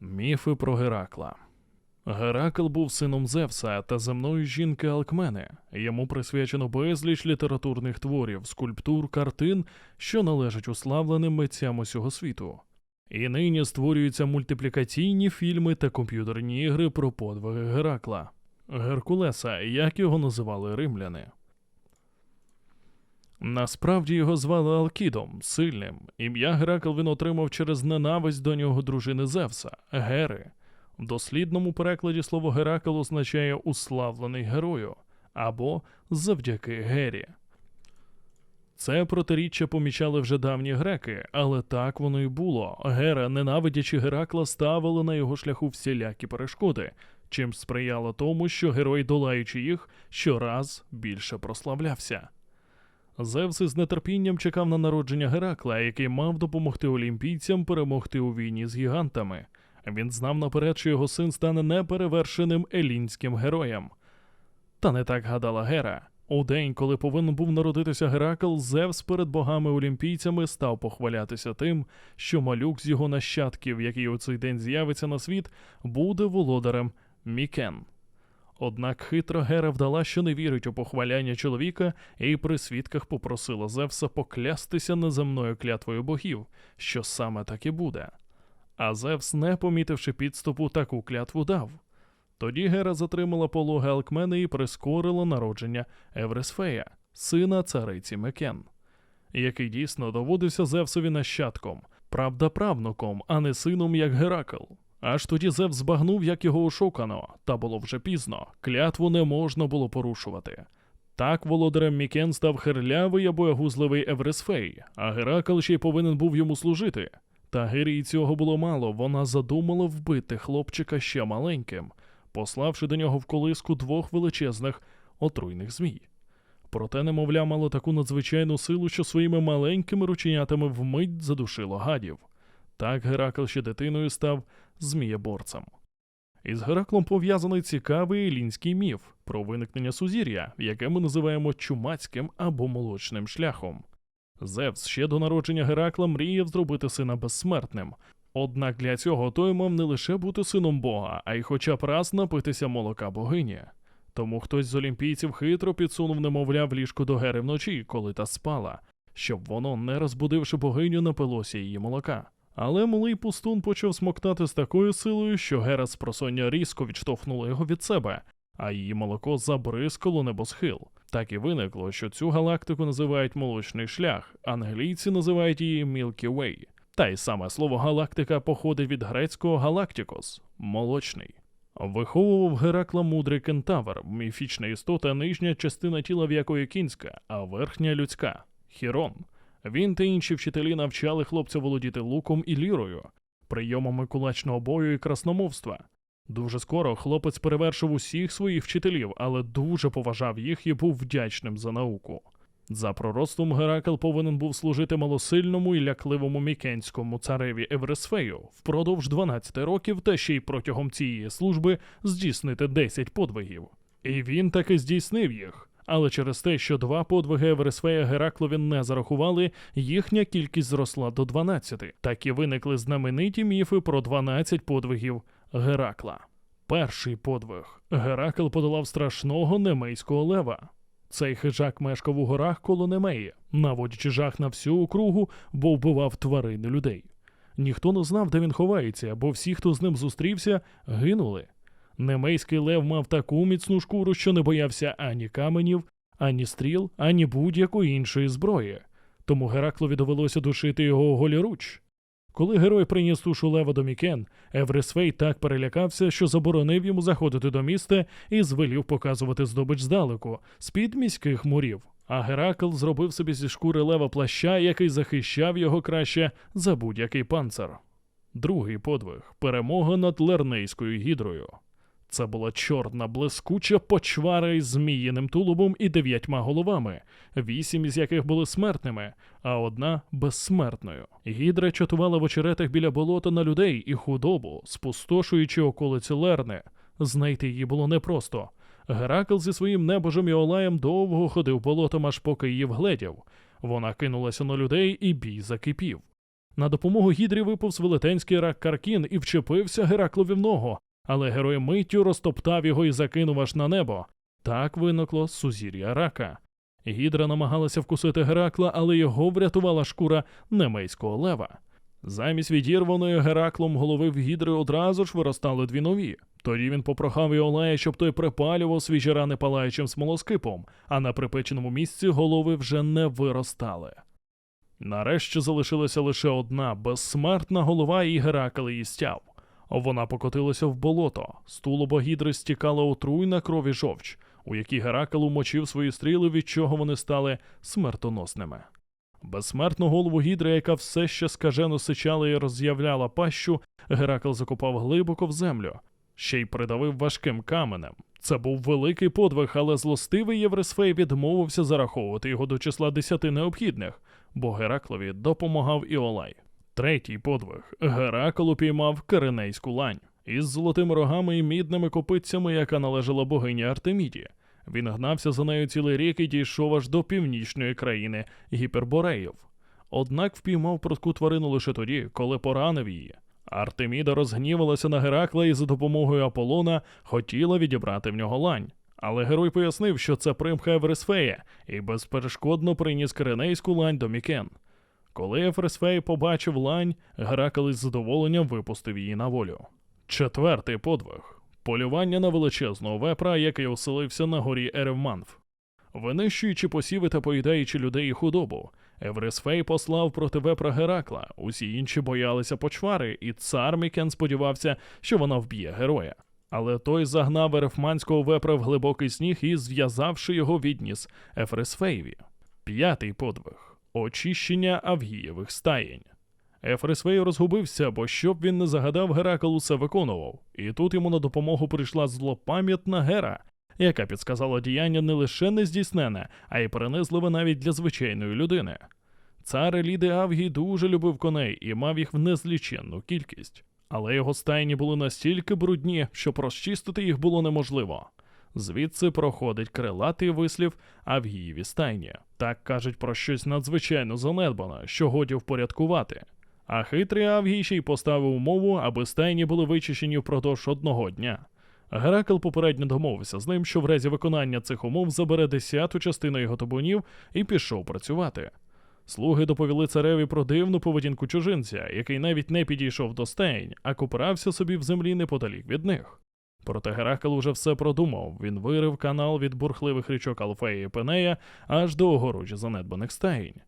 Міфи про Геракла. Геракл був сином Зевса та земної жінки Алкмени. Йому присвячено безліч літературних творів, скульптур, картин, що належать уславленим митцям усього світу. І нині створюються мультиплікаційні фільми та комп'ютерні ігри про подвиги Геракла. Геркулеса, як його називали римляни. Насправді його звали Алкідом, сильним. Ім'я Геракл він отримав через ненависть до нього дружини Зевса, Гери. В дослідному перекладі слово Геракл означає уславлений герою або завдяки Гері. Це протиріччя помічали вже давні греки, але так воно й було. Гера, ненавидячи Геракла, ставила на його шляху всілякі перешкоди, чим сприяло тому, що герой, долаючи їх, щораз більше прославлявся. Зевс із нетерпінням чекав на народження Геракла, який мав допомогти олімпійцям перемогти у війні з гігантами. Він знав наперед, що його син стане неперевершеним елінським героєм. Та не так гадала Гера. У день, коли повинен був народитися Геракл, Зевс перед богами-олімпійцями став похвалятися тим, що малюк з його нащадків, який у цей день з'явиться на світ, буде володарем Мікен. Однак хитро Гера вдала, що не вірить у похваляння чоловіка, і при свідках попросила Зевса поклястися неземною клятвою богів, що саме так і буде. А Зевс, не помітивши підступу, таку клятву дав. Тоді Гера затримала пологи Алкмени і прискорила народження Евресфея, сина цариці Мекен, який дійсно доводився Зевсові нащадком, правда правнуком, а не сином як Геракл. Аж тоді Зевс збагнув, як його ошукано, та було вже пізно, клятву не можна було порушувати. Так володарем Мікен став хирлявий або ягузливий Евресфей, а Геракл ще й повинен був йому служити. Та Гирі цього було мало, вона задумала вбити хлопчика ще маленьким, пославши до нього в колиску двох величезних отруйних змій. Проте немовля мало таку надзвичайну силу, що своїми маленькими рученятами вмить задушило гадів. Так Геракл ще дитиною став змієборцем. Із Гераклом пов'язаний цікавий елінський міф про виникнення сузір'я, яке ми називаємо чумацьким або молочним шляхом. Зевс ще до народження Геракла мріяв зробити сина безсмертним. Однак для цього той мав не лише бути сином Бога, а й хоча б раз напитися молока богині. Тому хтось з олімпійців хитро підсунув немовля в ліжко до Гери вночі, коли та спала, щоб воно, не розбудивши богиню, напилося її молока. Але малий пустун почав смоктати з такою силою, що Гера з просоння різко відштовхнула його від себе, а її молоко забризкало небосхил. Так і виникло, що цю галактику називають молочний шлях, англійці називають її Milky Way. Та й саме слово галактика походить від грецького галактикос молочний. Виховував Геракла мудрий кентавр, міфічна істота, нижня частина тіла в якої кінська, а верхня людська Хірон. Він та інші вчителі навчали хлопця володіти луком і лірою, прийомами кулачного бою і красномовства. Дуже скоро хлопець перевершив усіх своїх вчителів, але дуже поважав їх і був вдячним за науку. За пророцтвом Геракл повинен був служити малосильному і лякливому мікенському цареві Евресфею впродовж 12 років та ще й протягом цієї служби здійснити 10 подвигів. І він таки здійснив їх. Але через те, що два подвиги Евресфея Гераклові не зарахували, їхня кількість зросла до 12. Так і виникли знамениті міфи про 12 подвигів Геракла. Перший подвиг Геракл подолав страшного немейського лева. Цей хижак мешкав у горах коло Немеї, наводячи жах на всю округу, бо вбивав тварин і людей. Ніхто не знав, де він ховається, бо всі, хто з ним зустрівся, гинули. Немейський лев мав таку міцну шкуру, що не боявся ані каменів, ані стріл, ані будь-якої іншої зброї. Тому Гераклові довелося душити його голіруч. Коли герой приніс тушу лева до Мікен, Евресфей так перелякався, що заборонив йому заходити до міста і звелів показувати здобич здалеку, з-під міських мурів. А Геракл зробив собі зі шкури лева плаща, який захищав його краще за будь-який панцир. Другий подвиг перемога над Лернейською гідрою. Це була чорна, блискуча почвара із зміїним тулубом і дев'ятьма головами, вісім із яких були смертними, а одна безсмертною. Гідра чатувала в очеретах біля болота на людей і худобу, спустошуючи околиці Лерни. Знайти її було непросто. Геракл зі своїм небожем Іолаєм довго ходив болотом, аж поки її вгледів. Вона кинулася на людей, і бій закипів. На допомогу гідрі виповз велетенський рак Каркін і вчепився Гераклові в ногу, але герой миттю розтоптав його і закинув аж на небо. Так виникло сузір'я рака. Гідра намагалася вкусити Геракла, але його врятувала шкура немейського лева. Замість відірваної Гераклом голови в гідри одразу ж виростали дві нові. Тоді він попрохав Іолея, щоб той припалював свіжі рани палаючим смолоскипом, а на припеченому місці голови вже не виростали. Нарешті залишилася лише одна безсмертна голова, і Геракл її стяв. Вона покотилася в болото, з тулуба гідри стікала отруйна кров і жовч, у якій Геракл умочив свої стріли, від чого вони стали смертоносними. Безсмертну голову гідри, яка все ще скажено сичала і роз'являла пащу, Геракл закопав глибоко в землю, ще й придавив важким каменем. Це був великий подвиг, але злостивий Єврисфей відмовився зараховувати його до числа десяти необхідних, бо Гераклові допомагав Іолай. Третій подвиг Геракл упіймав Киренейську лань із золотими рогами і мідними копитцями, яка належала богині Артеміді. Він гнався за нею цілий рік і дійшов аж до північної країни Гіпербореїв. Однак впіймав прудку тварину лише тоді, коли поранив її. Артеміда розгнівалася на Геракла і за допомогою Аполлона хотіла відібрати в нього лань. Але герой пояснив, що це примха Еврисфея, і безперешкодно приніс Киренейську лань до Мікен. Коли Ефресфей побачив лань, Геракл із задоволенням випустив її на волю. Четвертий подвиг полювання на величезного вепра, який оселився на горі Еревманф. Винищуючи посіви та поїдаючи людей і худобу, Еврисфей послав проти вепра Геракла. Усі інші боялися почвари, і цар Мікен сподівався, що вона вб'є героя. Але той загнав ерефманського вепра в глибокий сніг і, зв'язавши його, відніс Ефресфеєві. П'ятий подвиг очищення Авгієвих стаєнь. Ефресфей розгубився, бо щоб він не загадав, Геракл усе виконував. І тут йому на допомогу прийшла злопам'ятна Гера, яка підсказала діяння не лише нездійснене, а й перенесливе навіть для звичайної людини. Цар Еліди Авгій дуже любив коней і мав їх в незліченну кількість, але його стайні були настільки брудні, що розчистити їх було неможливо. Звідси проходить крилатий вислів Авгієві стайні. Так кажуть про щось надзвичайно занедбане, що годі впорядкувати. А хитрий Авгій ще й поставив умову, аби стайні були вичищені впродовж одного дня. Геракл попередньо домовився з ним, що в разі виконання цих умов забере десяту частину його табунів і пішов працювати. Слуги доповіли цареві про дивну поведінку чужинця, який навіть не підійшов до стейнь, а купирався собі в землі неподалік від них. Проте Геракл уже все продумав. Він вирив канал від бурхливих річок Алфеї і Пенея аж до огорожі занедбаних стаїнь.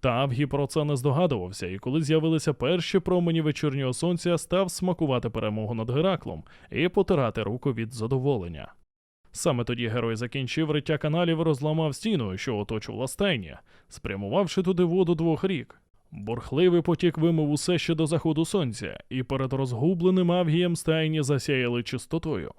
Та про це не здогадувався, і коли з'явилися перші промені вечірнього сонця, став смакувати перемогу над Гераклом і потирати руку від задоволення. Саме тоді герой закінчив риття каналів і розламав стіну, що оточувала стайні, спрямувавши туди воду двох рік. Бурхливий потік вимив усе ще до заходу сонця, і перед розгубленим авгієм стайні засяяли чистотою.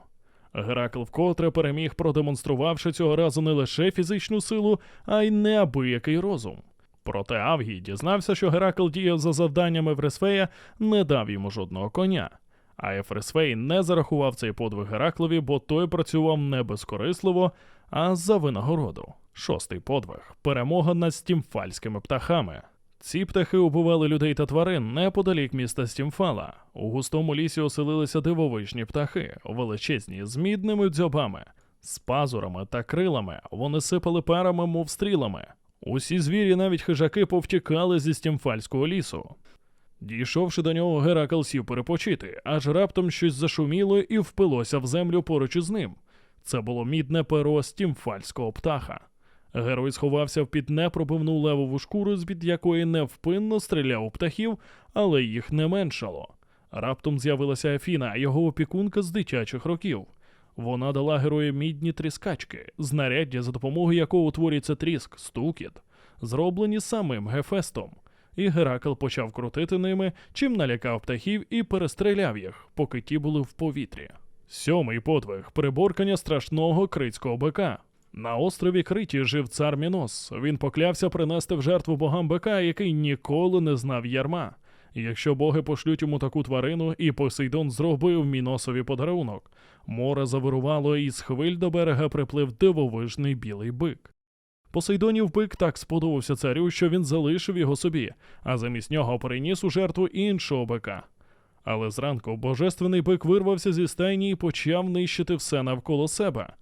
Геракл вкотре переміг, продемонструвавши цього разу не лише фізичну силу, а й неабиякий розум. Проте Авгій дізнався, що Геракл діяв за завданням Ефресфея, не дав йому жодного коня. А Ефресфей не зарахував цей подвиг Гераклові, бо той працював не безкорисливо, а за винагороду. Шостий подвиг перемога над стімфальськими птахами. Ці птахи убивали людей та тварин неподалік міста Стімфала. У густому лісі оселилися дивовижні птахи, величезні, з мідними дзьобами, з пазурами та крилами. Вони сипали парами, мов стрілами. Усі звірі, навіть хижаки, повтікали зі стімфальського лісу. Дійшовши до нього, Геракл сів перепочити, аж раптом щось зашуміло і впилося в землю поруч із ним. Це було мідне перо стімфальського птаха. Герой сховався в під непробивну левову шкуру, з-під якої невпинно стріляв птахів, але їх не меншало. Раптом з'явилася Афіна, його опікунка з дитячих років. Вона дала герою мідні тріскачки, знаряддя, за допомогою якого утворюється тріск, стукіт, зроблені самим Гефестом. І Геракл почав крутити ними, чим налякав птахів і перестріляв їх, поки ті були в повітрі. Сьомий подвиг приборкання страшного критського бика. На острові Криті жив цар Мінос. Він поклявся принести в жертву богам бика, який ніколи не знав ярма. Якщо боги пошлють йому таку тварину, і Посейдон зробив Міносові подарунок. Море завирувало, і з хвиль до берега приплив дивовижний білий бик. Посейдонів бик так сподобався царю, що він залишив його собі, а замість нього приніс у жертву іншого бика. Але зранку божественний бик вирвався зі стайні і почав нищити все навколо себе.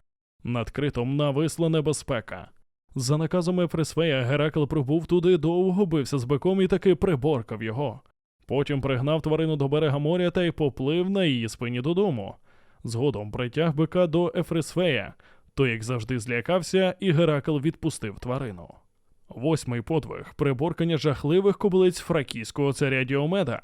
Над критом нависла небезпека. За наказом Ефресфея Геракл прибув туди, довго бився з биком і таки приборкав його. Потім пригнав тварину до берега моря та й поплив на її спині додому. Згодом притяг бика до Ефресфея, той, як завжди, злякався, і Геракл відпустив тварину. Восьмий подвиг приборкання жахливих кобилиць фракійського царя Діомеда.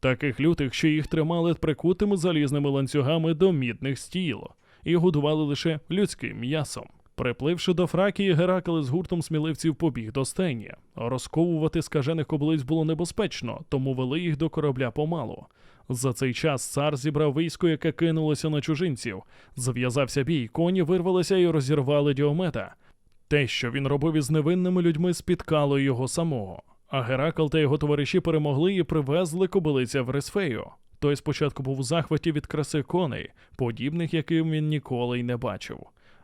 Таких лютих, що їх тримали прикутими залізними ланцюгами до мідних стіл і годували лише людським м'ясом. Припливши до Фракії, Геракл з гуртом сміливців побіг до стайні. Розковувати скажених кобилиць було небезпечно, тому вели їх до корабля помалу. За цей час цар зібрав військо, яке кинулося на чужинців. Зав'язався бій, коні вирвалися і розірвали діомета. Те, що він робив із невинними людьми, спіткало його самого. А Геракл та його товариші перемогли і привезли кобилиця в Ресфею. Той спочатку був у захваті від краси коней, подібних, яким він ніколи й не бачив.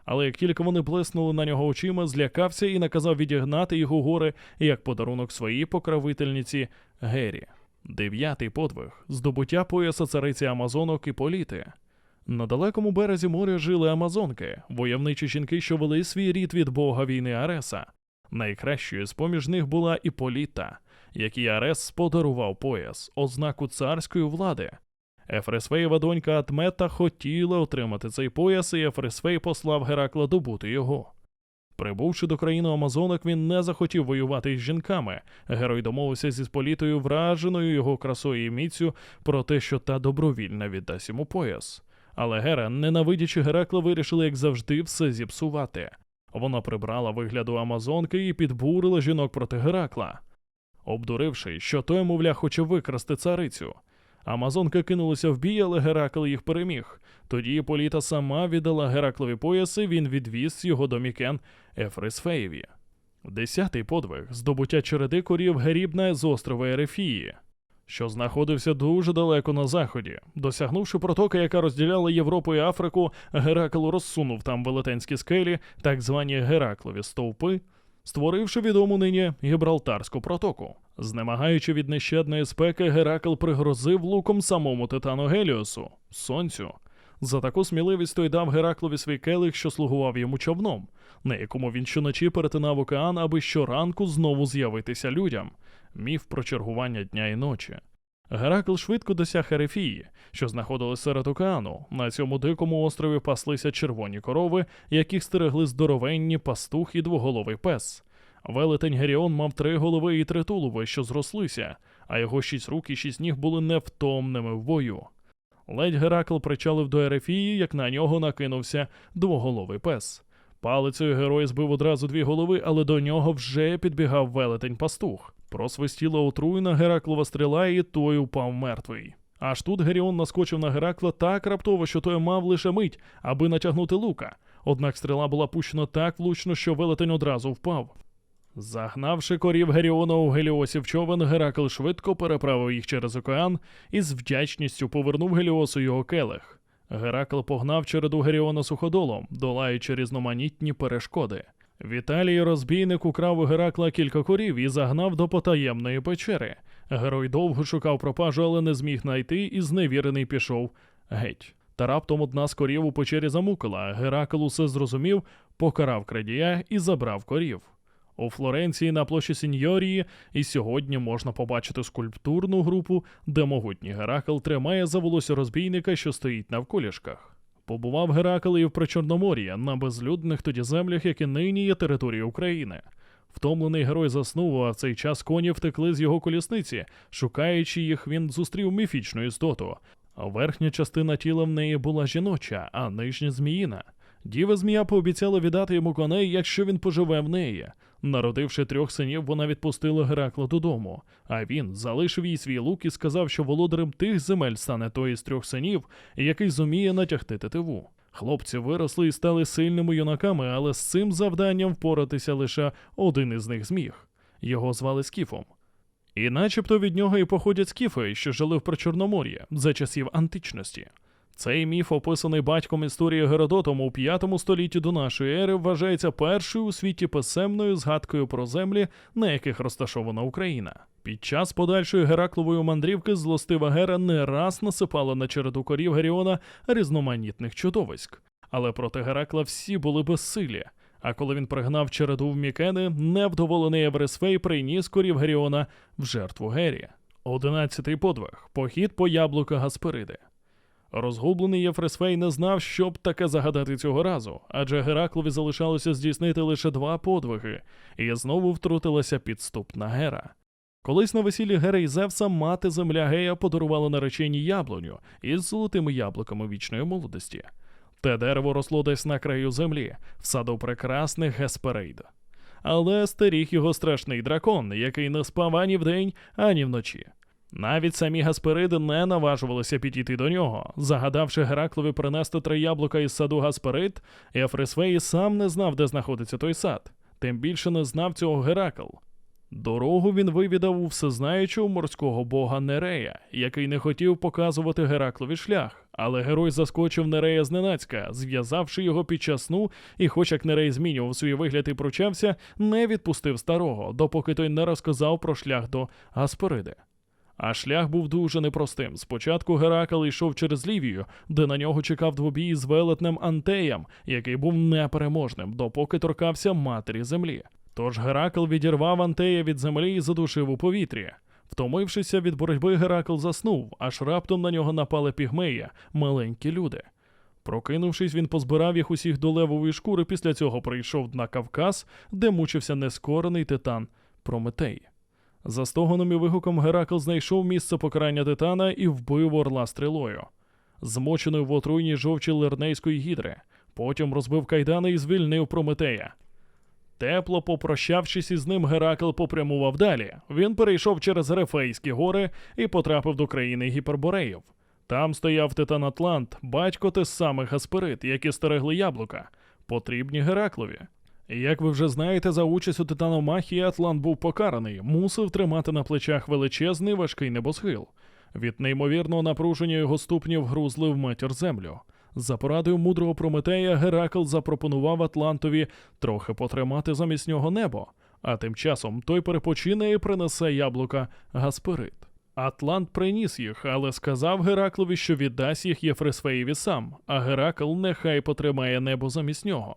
Але як тільки вони блиснули на нього очима, злякався і наказав відігнати у гори як подарунок своїй покровительниці Гері. Дев'ятий подвиг здобуття пояса цариці Амазонок і Політи. На далекому березі моря жили Амазонки, войовничі жінки, що вели свій рід від бога війни Ареса. Найкращою з поміж них була Іполіта, якій Арес подарував пояс, ознаку царської влади. Ефресфеєва донька Атмета хотіла отримати цей пояс, і Ефресфей послав Геракла добути його. Прибувши до країни Амазонок, він не захотів воювати із жінками. Герой домовився зі Сполітою, враженою його красою і міцю, про те, що та добровільно віддасть йому пояс. Але Гера, ненавидячи Геракла, вирішила, як завжди, все зіпсувати. Вона прибрала вигляду Амазонки і підбурила жінок проти Геракла, обдуривши, що той, мовля, хоче викрасти царицю. Амазонка кинулася в бій, але Геракл їх переміг. Тоді Політа сама віддала Гераклові пояси, він відвіз його до Мікен Ефрисфеєві. Десятий подвиг здобуття череди корів Герібна з острова Ерефії, що знаходився дуже далеко на заході. Досягнувши протоки, яка розділяла Європу і Африку, Геракл розсунув там велетенські скелі, так звані Гераклові стовпи, створивши відому нині Гібралтарську протоку. Знемагаючи від нещадної спеки, Геракл пригрозив луком самому титану Геліосу, сонцю. За таку сміливість той дав Гераклові свій келих, що слугував йому човном, на якому він щоночі перетинав океан, аби щоранку знову з'явитися людям. Міф про чергування дня і ночі. Геракл швидко досяг Ерефії, що знаходилась серед океану. На цьому дикому острові паслися червоні корови, яких стерегли здоровенні пастух і двоголовий пес. Велетень Геріон мав три голови і три тулуви, що зрослися, а його шість рук і шість ніг були невтомними в бою. Ледь Геракл причалив до Ерефії, як на нього накинувся двоголовий пес. Палицею герой збив одразу дві голови, але до нього вже підбігав велетень пастух. Просвистіла отруєна Гераклова стріла, і той упав мертвий. Аж тут Геріон наскочив на Геракла так раптово, що той мав лише мить, аби натягнути лука. Однак стріла була пущена так влучно, що велетень одразу впав. Загнавши корів Геріона у Геліосів човен, Геракл швидко переправив їх через океан і з вдячністю повернув Геліосу його келих. Геракл погнав череду Геріона суходолом, долаючи різноманітні перешкоди. Віталій розбійник украв у Геракла кілька корів і загнав до потаємної печери. Герой довго шукав пропажу, але не зміг знайти, і зневірений пішов геть. Та раптом одна з корів у печері замукала. Геракл усе зрозумів, покарав крадія і забрав корів. У Флоренції на площі Сіньорії і сьогодні можна побачити скульптурну групу, де могутній Геракл тримає за волосся розбійника, що стоїть навколішках. Побував Геракл і в Причорномор'ї, на безлюдних тоді землях, які нині є територією України. Втомлений герой заснув, а в цей час коні втекли з його колісниці. Шукаючи їх, він зустрів міфічну істоту. Верхня частина тіла в неї була жіноча, а нижня зміїна. Діва змія пообіцяла віддати йому коней, якщо він поживе в неї. Народивши трьох синів, вона відпустила Геракла додому, а він залишив їй свій лук і сказав, що володарем тих земель стане той із трьох синів, який зуміє натягти тетиву. Хлопці виросли і стали сильними юнаками, але з цим завданням впоратися лише один із них зміг. Його звали Скіфом. І начебто від нього і походять скіфи, що жили в Причорномор'ї за часів античності. Цей міф, описаний батьком історії Геродотом у 5 столітті до нашої ери, вважається першою у світі писемною згадкою про землі, на яких розташована Україна. Під час подальшої Гераклової мандрівки злостива Гера не раз насипала на череду корів Геріона різноманітних чудовиськ. Але проти Геракла всі були безсилі. А коли він пригнав череду в Мікени, невдоволений Еврисфей приніс корів Геріона в жертву Гері. Одинадцятий подвиг похід по яблука Гаспериди. Розгублений Єфресфей не знав, що б таке загадати цього разу, адже Гераклові залишалося здійснити лише два подвиги, і знову втрутилася підступна Гера. Колись на весіллі Гера і Зевса мати земля Гея подарувала нареченій яблуню із золотими яблуками вічної молодості. Те дерево росло десь на краю землі, в саду прекрасних Гесперейд. Але стеріг його страшний дракон, який не спав ані вдень, ані вночі. Навіть самі Гаспериди не наважувалися підійти до нього. Загадавши Гераклові принести три яблука із саду Гасперид, Ефрисвей сам не знав, де знаходиться той сад, тим більше не знав цього Геракл. Дорогу він вивідав у всезнаючого морського бога Нерея, який не хотів показувати Гераклові шлях, але герой заскочив Нерея зненацька, зв'язавши його під час сну, і, хоч як Нерей змінював свій вигляд і пручався, не відпустив старого, допоки той не розказав про шлях до Гаспериди. А шлях був дуже непростим. Спочатку Геракл йшов через Лівію, де на нього чекав двобій з велетнем Антеєм, який був непереможним, допоки торкався матері землі. Тож Геракл відірвав Антея від землі і задушив у повітрі. Втомившися від боротьби, Геракл заснув, аж раптом на нього напали пігмеї, маленькі люди. Прокинувшись, він позбирав їх усіх до левової шкури, після цього прийшов на Кавказ, де мучився нескорений титан Прометей. За стогоном і вигуком Геракл знайшов місце покарання титана і вбив орла стрілою, змоченою в отруйній жовчі лернейської гідри. Потім розбив кайдани і звільнив Прометея. Тепло попрощавшись із ним, Геракл попрямував далі. Він перейшов через Рефейські гори і потрапив до країни гіпербореїв. Там стояв титан Атлант, батько тих самих Гасперид, які стерегли яблука, потрібні Гераклові. Як ви вже знаєте, за участь у титаномахії Атлант був покараний, мусив тримати на плечах величезний важкий небосхил. Від неймовірного напруження його ступнів грузли в матір землю. За порадою мудрого Прометея Геракл запропонував Атлантові трохи потримати замість нього небо, а тим часом той перепочине і принесе яблука Гасперид. Атлант приніс їх, але сказав Гераклові, що віддасть їх Єфресфеєві сам, а Геракл нехай потримає небо замість нього.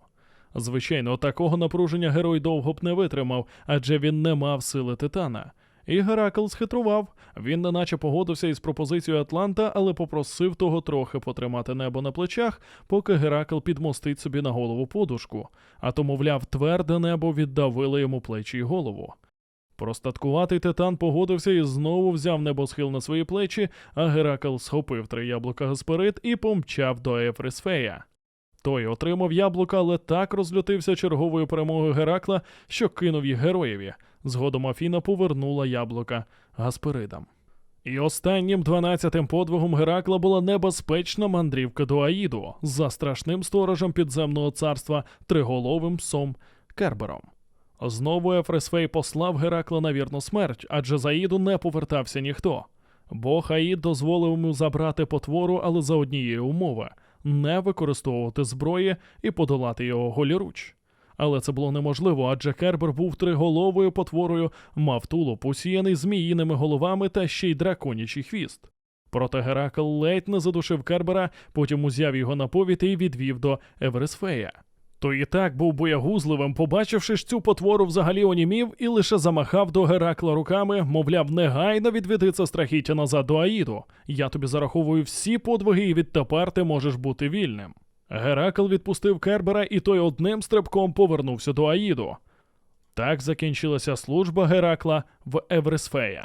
Звичайно, такого напруження герой довго б не витримав, адже він не мав сили титана. І Геракл схитрував. Він неначе погодився із пропозицією Атланта, але попросив того трохи потримати небо на плечах, поки Геракл підмостить собі на голову подушку, а то, мовляв, тверде небо віддавило йому плечі й голову. Простаткуватий титан погодився і знову взяв небосхил на свої плечі, а Геракл схопив три яблука Гасперид і помчав до Ефрисфея. Той отримав яблука, але так розлютився черговою перемогою Геракла, що кинув їх героєві. Згодом Афіна повернула яблука Гасперидам. І останнім дванадцятим подвигом Геракла була небезпечна мандрівка до Аїду за страшним сторожем підземного царства триголовим псом Кербером. Знову Ефресфей послав Геракла на вірну смерть, адже з Аїду не повертався ніхто. Бог Аїд дозволив йому забрати потвору, але за однієї умови не використовувати зброї і подолати його голіруч. Але це було неможливо, адже Кербер був триголовою потворою, мав тулуп, усіяний зміїними головами та ще й драконячий хвіст. Проте Геракл ледь не задушив Кербера, потім узяв його на повід і відвів до Евересфея. Той і так був боягузливим, побачивши ж цю потвору, взагалі онімів і лише замахав до Геракла руками, мовляв, негайно відведи це страхіття назад до Аїду. Я тобі зараховую всі подвиги, і відтепер ти можеш бути вільним. Геракл відпустив Кербера, і той одним стрибком повернувся до Аїду. Так закінчилася служба Геракла в Еврисфея.